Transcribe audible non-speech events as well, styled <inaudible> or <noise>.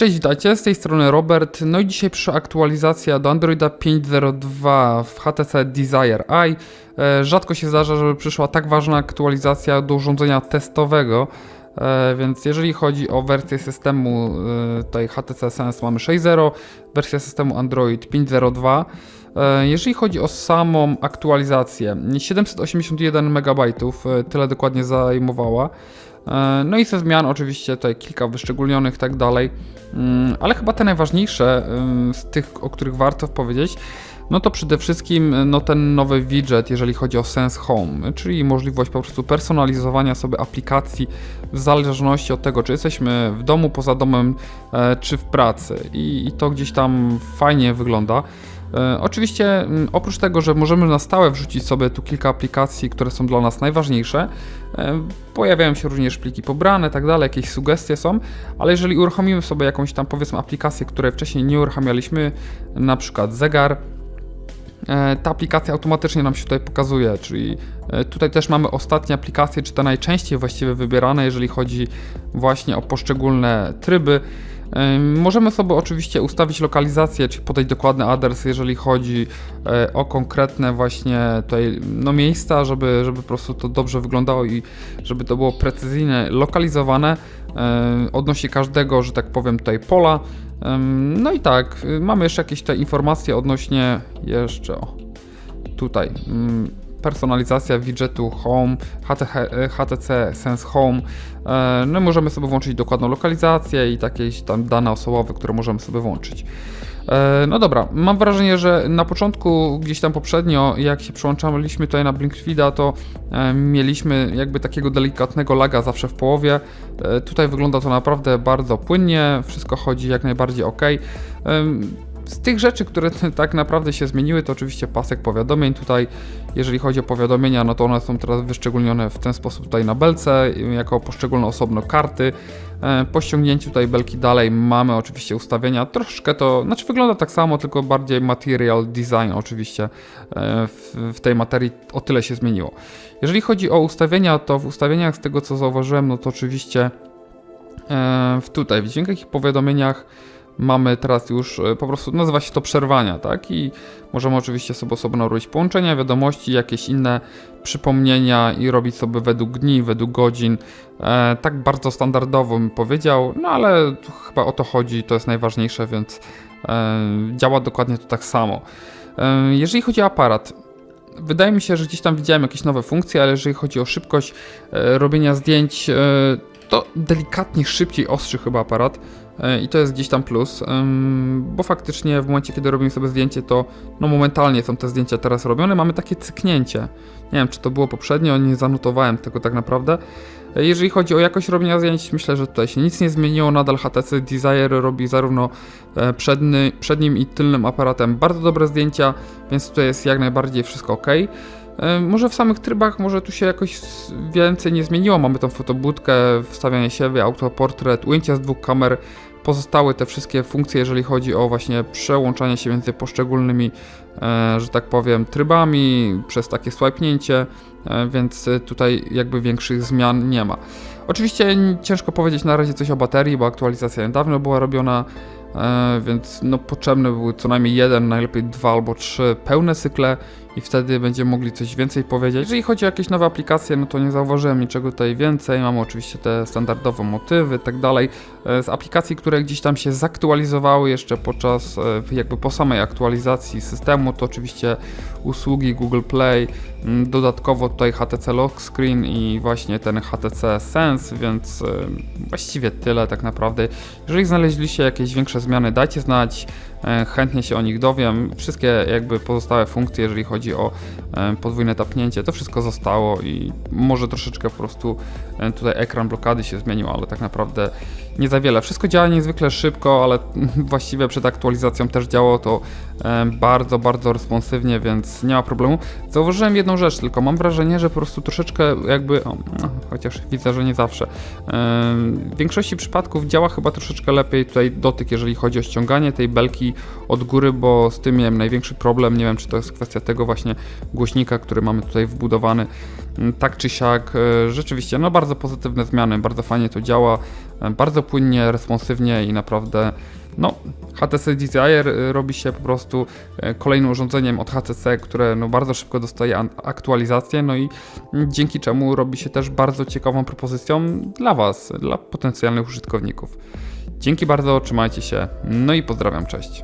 Cześć, witajcie, z tej strony Robert. No i dzisiaj przyszła aktualizacja do Androida 5.02 w HTC Desire Eye. E, Rzadko się zdarza, żeby przyszła tak ważna aktualizacja do urządzenia testowego. E, Więc jeżeli chodzi o wersję systemu e, tutaj HTC Sense mamy 6.0, wersja systemu Android 5.02. E, Jeżeli chodzi o samą aktualizację, 781 MB, e, tyle dokładnie zajmowała. E, No i ze zmian oczywiście tutaj kilka wyszczególnionych tak dalej, Mm, ale chyba te najważniejsze z tych, o których warto powiedzieć, no to przede wszystkim no ten nowy widget, jeżeli chodzi o Sense Home, czyli możliwość po prostu personalizowania sobie aplikacji w zależności od tego, czy jesteśmy w domu, poza domem, czy w pracy i, i to gdzieś tam fajnie wygląda. E, Oczywiście mm, oprócz tego, że możemy na stałe wrzucić sobie tu kilka aplikacji, które są dla nas najważniejsze, e, pojawiają się również pliki pobrane, tak dalej, jakieś sugestie są, ale jeżeli uruchomimy sobie jakąś tam powiedzmy aplikację, której wcześniej nie uruchamialiśmy, na przykład zegar, e, ta aplikacja automatycznie nam się tutaj pokazuje, czyli tutaj też mamy ostatnie aplikacje, czy te najczęściej właściwie wybierane, jeżeli chodzi właśnie o poszczególne tryby. Możemy sobie oczywiście ustawić lokalizację, czy podać dokładny adres, jeżeli chodzi e, o konkretne właśnie tutaj no, miejsca, żeby, żeby po prostu to dobrze wyglądało i żeby to było precyzyjnie lokalizowane odnośnie każdego, że tak powiem, tutaj pola. No i tak, y, mamy jeszcze jakieś te informacje odnośnie jeszcze o, tutaj mm, personalizacja widgetu Home, HTC, Sense Home. E, No możemy sobie włączyć dokładną lokalizację i jakieś tam dane osobowe, które możemy sobie włączyć. E, No dobra, mam wrażenie, że na początku, gdzieś tam poprzednio, jak się przełączaliśmy tutaj na Blinkfeeda, to e, mieliśmy jakby takiego delikatnego laga zawsze w połowie. Tutaj wygląda to naprawdę bardzo płynnie, wszystko chodzi jak najbardziej ok. Z tych rzeczy, które <laughs> tak naprawdę się zmieniły, to oczywiście pasek powiadomień. Tutaj, jeżeli chodzi o powiadomienia, no to one są teraz wyszczególnione w ten sposób tutaj na belce, jako poszczególne osobno karty. E, Po ściągnięciu tutaj belki dalej mamy oczywiście ustawienia. Troszkę to, znaczy wygląda tak samo, tylko bardziej material design oczywiście e, w, w tej materii o tyle się zmieniło. Jeżeli chodzi o ustawienia, to w ustawieniach z tego co zauważyłem, no to oczywiście e, w tutaj w dźwiękach i powiadomieniach mamy teraz już e, po prostu, nazywa się to przerwania, tak? I możemy oczywiście sobie osobno robić połączenia, wiadomości, jakieś inne przypomnienia i robić sobie według dni, według godzin. E, tak bardzo standardowo bym powiedział, no ale chyba o to chodzi, to jest najważniejsze, więc e, działa dokładnie to tak samo. E, jeżeli chodzi o aparat, wydaje mi się, że gdzieś tam widziałem jakieś nowe funkcje, ale jeżeli chodzi o szybkość e, robienia zdjęć, e, to delikatnie szybciej ostrzy chyba aparat. E, I to jest gdzieś tam plus, bo faktycznie w momencie, kiedy robimy sobie zdjęcie, to no momentalnie są te zdjęcia teraz robione, mamy takie cyknięcie. Nie wiem, czy to było poprzednio, nie zanotowałem tego tak naprawdę. E, Jeżeli chodzi o jakość robienia zdjęć, myślę, że tutaj się nic nie zmieniło. Nadal HTC Desire robi zarówno e, przednim i tylnym aparatem bardzo dobre zdjęcia, więc tutaj jest jak najbardziej wszystko ok. E, Może w samych trybach, może tu się jakoś więcej nie zmieniło. Mamy tą fotobudkę, wstawianie siebie, autoportret, ujęcia z dwóch kamer. Pozostałe te wszystkie funkcje, jeżeli chodzi o właśnie przełączanie się między poszczególnymi, e, że tak powiem, trybami, przez takie swipnięcie, e, więc tutaj jakby większych zmian nie ma. Oczywiście ciężko powiedzieć na razie coś o baterii, bo aktualizacja niedawno była robiona, więc no, potrzebne były co najmniej jeden, najlepiej dwa albo trzy pełne cykle i wtedy będziemy mogli coś więcej powiedzieć. Jeżeli chodzi o jakieś nowe aplikacje, no to nie zauważyłem niczego tutaj więcej. Mamy oczywiście te standardowe motywy tak dalej. E, Z aplikacji, które gdzieś tam się zaktualizowały jeszcze podczas, e, jakby po samej aktualizacji systemu, to oczywiście usługi Google Play, dodatkowo tutaj HTC Lock Screen i właśnie ten HTC Sense, więc e, właściwie tyle tak naprawdę. Jeżeli znaleźliście jakieś większe zmiany, dajcie znać. E, Chętnie się o nich dowiem. Wszystkie jakby pozostałe funkcje, jeżeli chodzi o e, podwójne tapnięcie, to wszystko zostało i może troszeczkę po prostu e, tutaj ekran blokady się zmienił, ale tak naprawdę nie za wiele. Wszystko działa niezwykle szybko, ale <laughs> właściwie przed aktualizacją też działało to bardzo, bardzo responsywnie, więc nie ma problemu. Zauważyłem jedną rzecz tylko, mam wrażenie, że po prostu troszeczkę jakby, o, no, chociaż widzę, że nie zawsze, w większości przypadków działa chyba troszeczkę lepiej tutaj dotyk, jeżeli chodzi o ściąganie tej belki od góry, bo z tym miałem największy problem, nie wiem czy to jest kwestia tego właśnie głośnika, który mamy tutaj wbudowany. Mm, Tak czy siak, e, rzeczywiście, no bardzo pozytywne zmiany, bardzo fajnie to działa, bardzo płynnie, responsywnie i naprawdę, no, HTC Desire e, robi się po prostu e, kolejnym urządzeniem od HTC, które no bardzo szybko dostaje aktualizację, no i dzięki czemu robi się też bardzo ciekawą propozycją dla Was, dla potencjalnych użytkowników. Dzięki bardzo, trzymajcie się, no i pozdrawiam, cześć.